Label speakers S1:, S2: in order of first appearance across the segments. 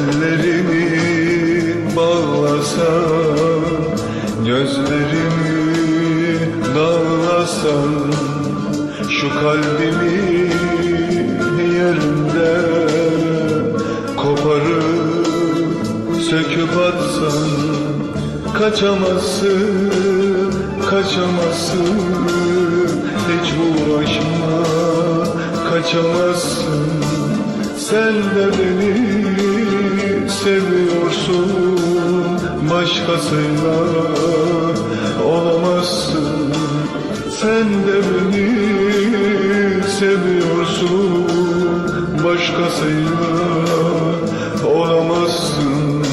S1: Ellerimi bağlasan Gözlerimi dağlasan Şu kalbimi yerinde Koparıp söküp atsan Kaçamazsın, kaçamazsın. Hiç uğraşma, kaçamazsın. Sen de benim seviyorsun Başkasıyla olamazsın. Sen de beni seviyorsun Başkasıyla olamazsın.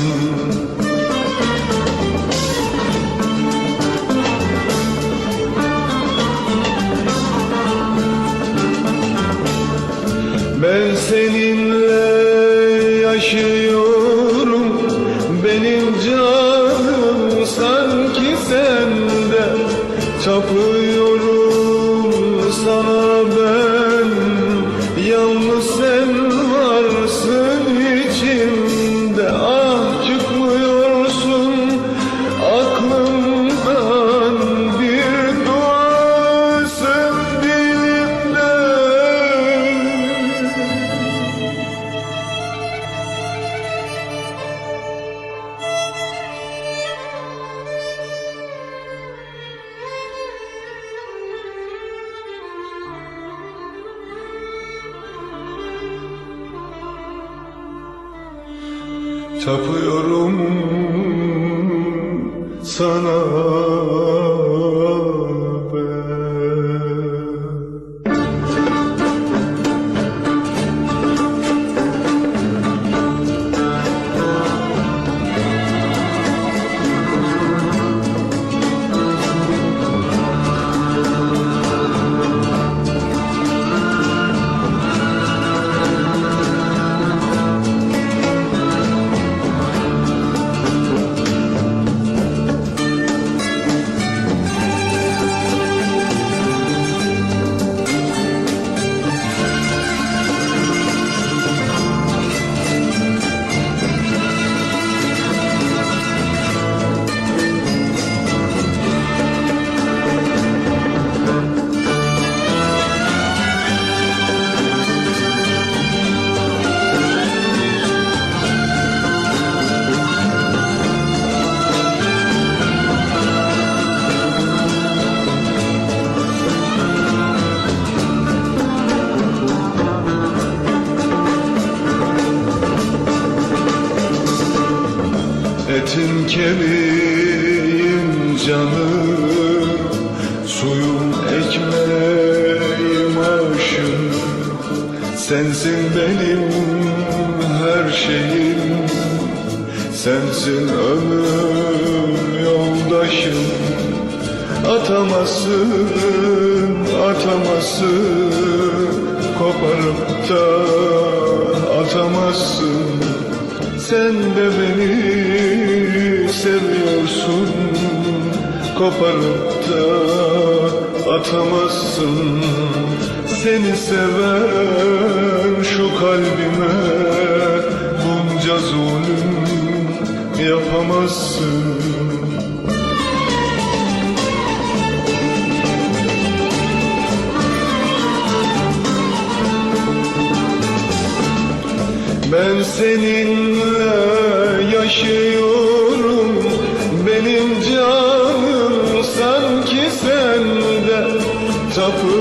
S1: Ben seninle yaşıyorum Tapıyorum sana ben Tapıyorum sana Etim kemiğim canım Suyum ekmeğim aşım Sensin benim her şeyim Sensin ömür yoldaşım. Atamazsın, atamazsın Koparıp da atamazsın Sen de beni seviyorsun Koparıp da atamazsın. Seni seven şu kalbime Bunca zulüm yapamazsın. Ben seninle yaşıyorum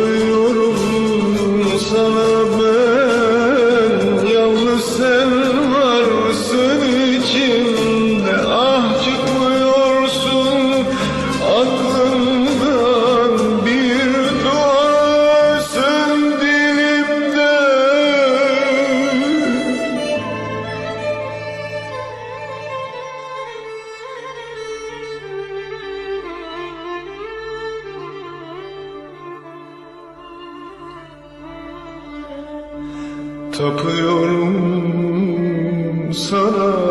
S1: Tapıyorum sana Tapıyorum sana